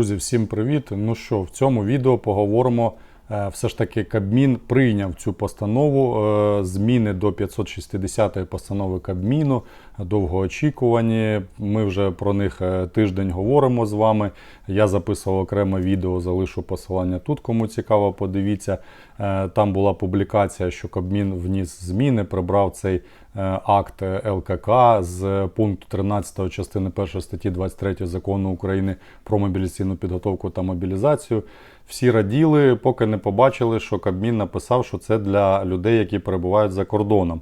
Друзі, всім привіт! Ну що, в цьому відео поговоримо. е, Все ж таки Кабмін прийняв цю постанову. е, Зміни до 560-ї постанови Кабміну, довгоочікувані. Ми вже про них е, тиждень говоримо з вами. Я записував окреме відео, залишу посилання тут, кому цікаво, подивіться. Там була публікація, що Кабмін вніс зміни, прибрав цей акт ЛКК з пункту 13 частини 1 статті 23 закону України про мобілізаційну підготовку та мобілізацію. Всі раділи, поки не побачили, що Кабмін написав, що це для людей, які перебувають за кордоном.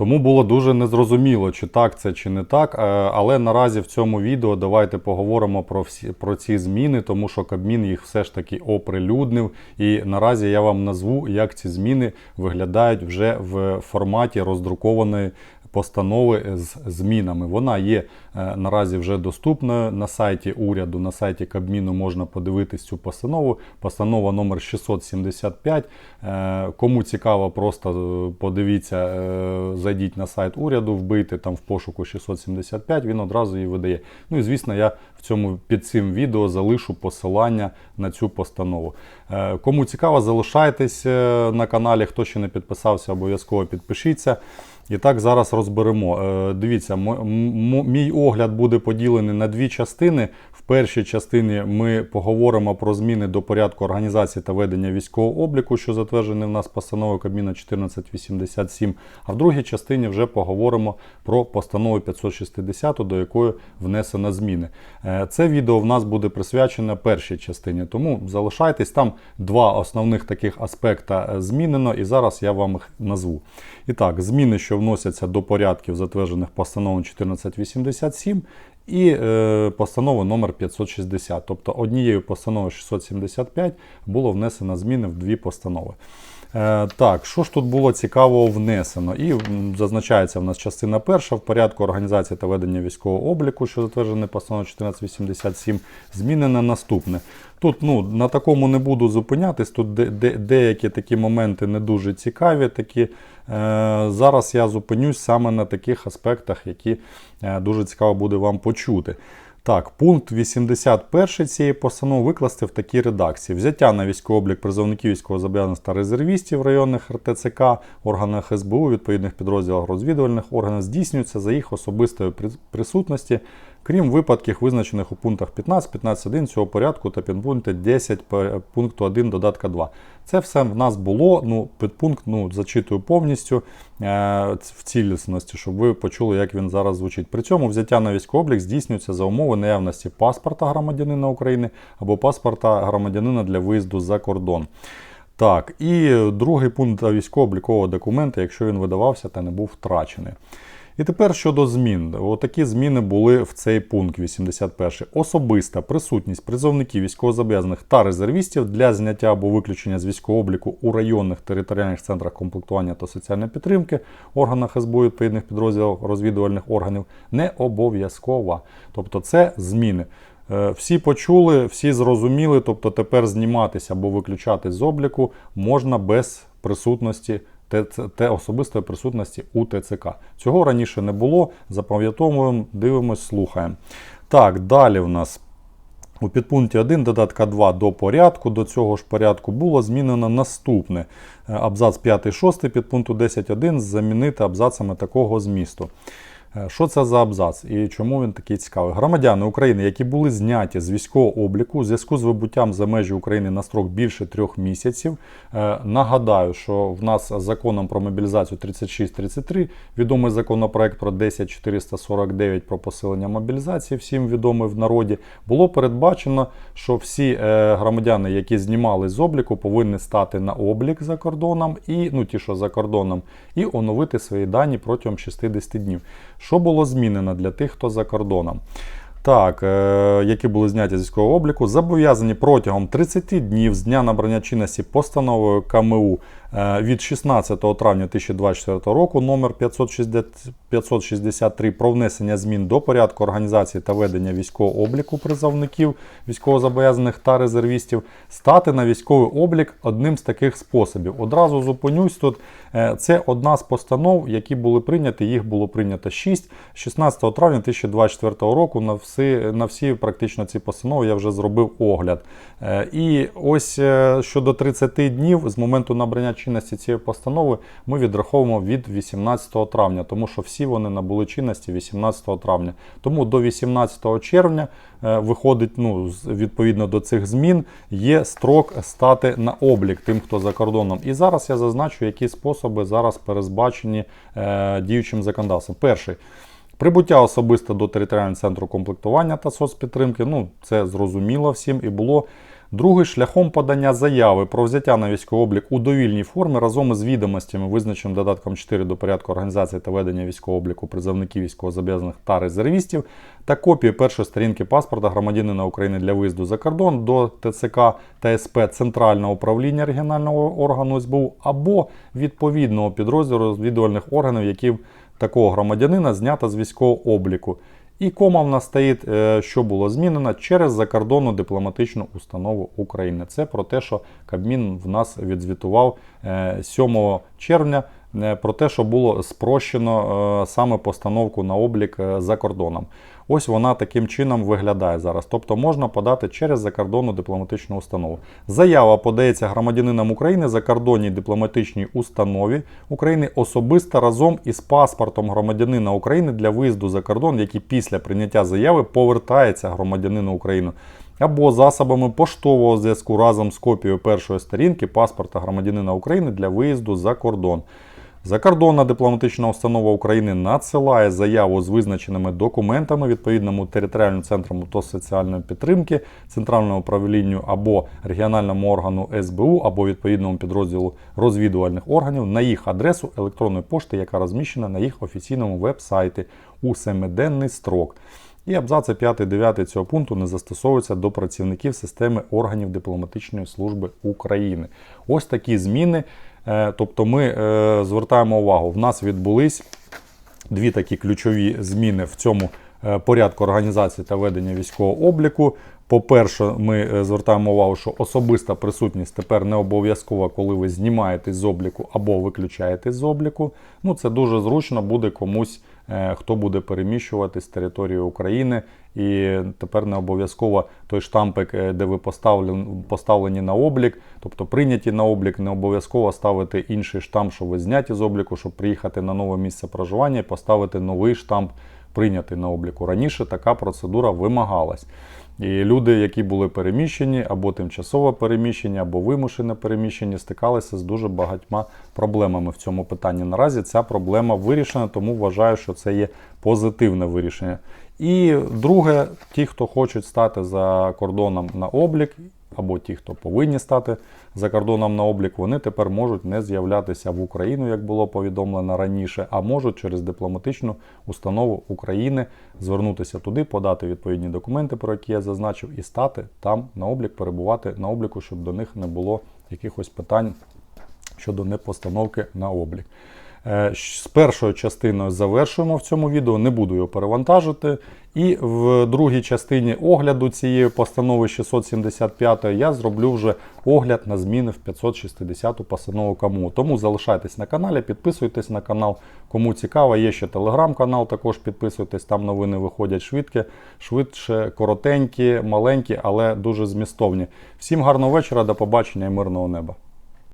Тому було дуже незрозуміло, чи так це, чи не так. Е, Але наразі в цьому відео давайте поговоримо про всі про ці зміни, тому що Кабмін їх все ж таки оприлюднив. І наразі я вам назву, як ці зміни виглядають вже в форматі роздрукованої постанови з змінами. Вона є е, наразі вже доступною на сайті уряду, на сайті Кабміну можна подивитись цю постанову. Постанова номер 675. Е, Кому цікаво, просто е, подивіться, зайдіть на сайт уряду, вбийте там в пошуку 675, він одразу її видає. Ну і звісно, я в цьому під цим відео залишу посилання на цю постанову. Кому цікаво, залишайтесь на каналі. Хто ще не підписався, обов'язково підпишіться. І так зараз розберемо. Е, Дивіться, мій огляд буде поділений на дві частини. Першій частині ми поговоримо про зміни до порядку організації та ведення військового обліку, що затверджений в нас постановою Кабміна 1487. А в другій частині вже поговоримо про постанову 560, до якої внесено зміни. Е, Це відео в нас буде присвячене першій частині, тому залишайтесь там два основних таких аспекта е, змінено, і зараз я вам їх назву. І так, зміни, що вносяться до порядків, затверджених постановою 1487 і е, постанова номер 560. Тобто однією постановою 675 було внесено зміни в дві постанови. Е, так, що ж тут було цікавого внесено? І зазначається в нас частина перша в порядку організації та ведення військового обліку, що затверджений постановою 1487, змінено наступне. Тут ну, на такому не буду зупинятись, тут де, де, деякі такі моменти не дуже цікаві. Такі. Е, зараз я зупинюсь саме на таких аспектах, які е, дуже цікаво буде вам почути. Так, пункт 81 цієї постанови викласти в такій редакції: взяття на військовий облік призовників військовозобов'язаних та резервістів районних РТЦК, органах СБУ, відповідних підрозділах розвідувальних органів здійснюється за їх особистої при- присутності, крім випадків, визначених у пунктах 15, 15.1 цього порядку та підпункти 10 пункту 1 додатка 2. Це все в нас було. Ну, підпункт ну, зачитую повністю е, в цілісності, щоб ви почули, як він зараз звучить. При цьому взяття на військовий облік здійснюється за умови наявності паспорта громадянина України або паспорта громадянина для виїзду за кордон. Так, і другий пункт військово-облікового документа, якщо він видавався та не був втрачений. І тепер щодо змін. Отакі зміни були в цей пункт 81. Особиста присутність призовників військовозобов'язаних та резервістів для зняття або виключення з військового обліку у районних територіальних центрах комплектування та соціальної підтримки, органах СБУ відповідних підрозділів розвідувальних органів не обов'язкова. Тобто це зміни. Е, Всі почули, всі зрозуміли, тобто тепер зніматися або виключати з обліку можна без присутності те особистої присутності у ТЦК. Цього раніше не було. Запам'ятовуємо, дивимось, слухаємо. Так, далі в нас. У підпункті 1 додатка 2 до порядку, до цього ж порядку було змінено наступне. Абзац 5 6 підпункту 10.1 замінити абзацами такого змісту. Е, Що це за абзац і чому він такий цікавий? Громадяни України, які були зняті з військового обліку у зв'язку з вибуттям за межі України на строк більше трьох місяців. Е, Нагадаю, що в нас законом про мобілізацію 3633 відомий законопроект про 10449 про посилення мобілізації, всім відомий в народі, було передбачено, що всі е, громадяни, які знімали з обліку, повинні стати на облік за кордоном і ну ті, що за кордоном, і оновити свої дані протягом 60 днів. Що було змінено для тих, хто за кордоном? Так, е, які були зняті з військового обліку, зобов'язані протягом 30 днів з дня набрання чинності постановою КМУ від 16 травня 2024 року номер 563 про внесення змін до порядку організації та ведення військового обліку призовників, військовозобов'язаних та резервістів, стати на військовий облік одним з таких способів. Одразу зупинюсь тут. Е, Це одна з постанов, які були прийняті. Їх було прийнято 6 16 травня 2024 року. На всі, на всі практично ці постанови я вже зробив огляд. Е, І ось е, щодо 30 днів з моменту набрання чинності цієї постанови ми відраховуємо від 18 травня, тому що всі вони набули чинності 18 травня. Тому до 18 червня е, виходить, ну, відповідно до цих змін, є строк стати на облік тим, хто за кордоном. І зараз я зазначу, які способи зараз передбачені е, діючим законодавством. Перший. Прибуття особисто до територіального центру комплектування та соцпідтримки, ну це зрозуміло всім і було. Другий шляхом подання заяви про взяття на військовий облік у довільній формі разом із відомостями, визначеним додатком 4 до порядку організації та ведення військового обліку призовників військовозобов'язаних та резервістів, та копії першої сторінки паспорта громадянина України для виїзду за кордон до ТЦК та СП Центрального управління регіонального органу СБУ або відповідного підрозділу розвідувальних органів, які такого громадянина знято з військового обліку. І кома в нас стоїть, е, що було змінено через закордонну дипломатичну установу України. Це про те, що Кабмін в нас відзвітував е, 7 червня е, про те, що було спрощено е, саме постановку на облік е, за кордоном. Ось вона таким чином виглядає зараз. Тобто можна подати через закордонну дипломатичну установу. Заява подається громадянином України закордонній дипломатичній установі України особисто разом із паспортом громадянина України для виїзду за кордон, який після прийняття заяви повертається громадянину України. Або засобами поштового зв'язку разом з копією першої сторінки паспорта громадянина України для виїзду за кордон. Закордонна дипломатична установа України надсилає заяву з визначеними документами відповідному територіальному центру та соціальної підтримки, центральному управлінню або регіональному органу СБУ або відповідному підрозділу розвідувальних органів на їх адресу електронної пошти, яка розміщена на їх офіційному веб-сайті у семиденний строк. І абзаци 5-9 цього пункту не застосовуються до працівників системи органів дипломатичної служби України. Ось такі зміни. Е, Тобто ми е, звертаємо увагу, в нас відбулись дві такі ключові зміни в цьому е, порядку організації та ведення військового обліку. По-перше, ми звертаємо увагу, що особиста присутність тепер не обов'язкова, коли ви знімаєтесь з обліку або виключаєтесь з обліку. Ну, це дуже зручно буде комусь, хто буде переміщуватись з території України. І тепер не обов'язково той штампик, е, де ви поставлені, поставлені на облік, тобто прийняті на облік, не обов'язково ставити інший штамп, що ви зняті з обліку, щоб приїхати на нове місце проживання і поставити новий штамп прийнятий на обліку. Раніше така процедура вимагалась. І люди, які були переміщені, або тимчасово переміщені, або вимушено переміщені, стикалися з дуже багатьма проблемами в цьому питанні. Наразі ця проблема вирішена, тому вважаю, що це є позитивне вирішення. І друге, ті, хто хочуть стати за кордоном на облік, або ті, хто повинні стати за кордоном на облік, вони тепер можуть не з'являтися в Україну, як було повідомлено раніше, а можуть через дипломатичну установу України звернутися туди, подати відповідні документи, про які я зазначив, і стати там на облік, перебувати на обліку, щоб до них не було якихось питань щодо непостановки на облік. Е, З першою частиною завершуємо в цьому відео, не буду його перевантажити. І в другій частині огляду цієї постанови 675 я зроблю вже огляд на зміни в 560 постанову КМУ. Тому залишайтесь на каналі, підписуйтесь на канал, кому цікаво. Є ще телеграм-канал, також підписуйтесь, там новини виходять швидке, швидше, коротенькі, маленькі, але дуже змістовні. Всім гарного вечора, до побачення і мирного неба.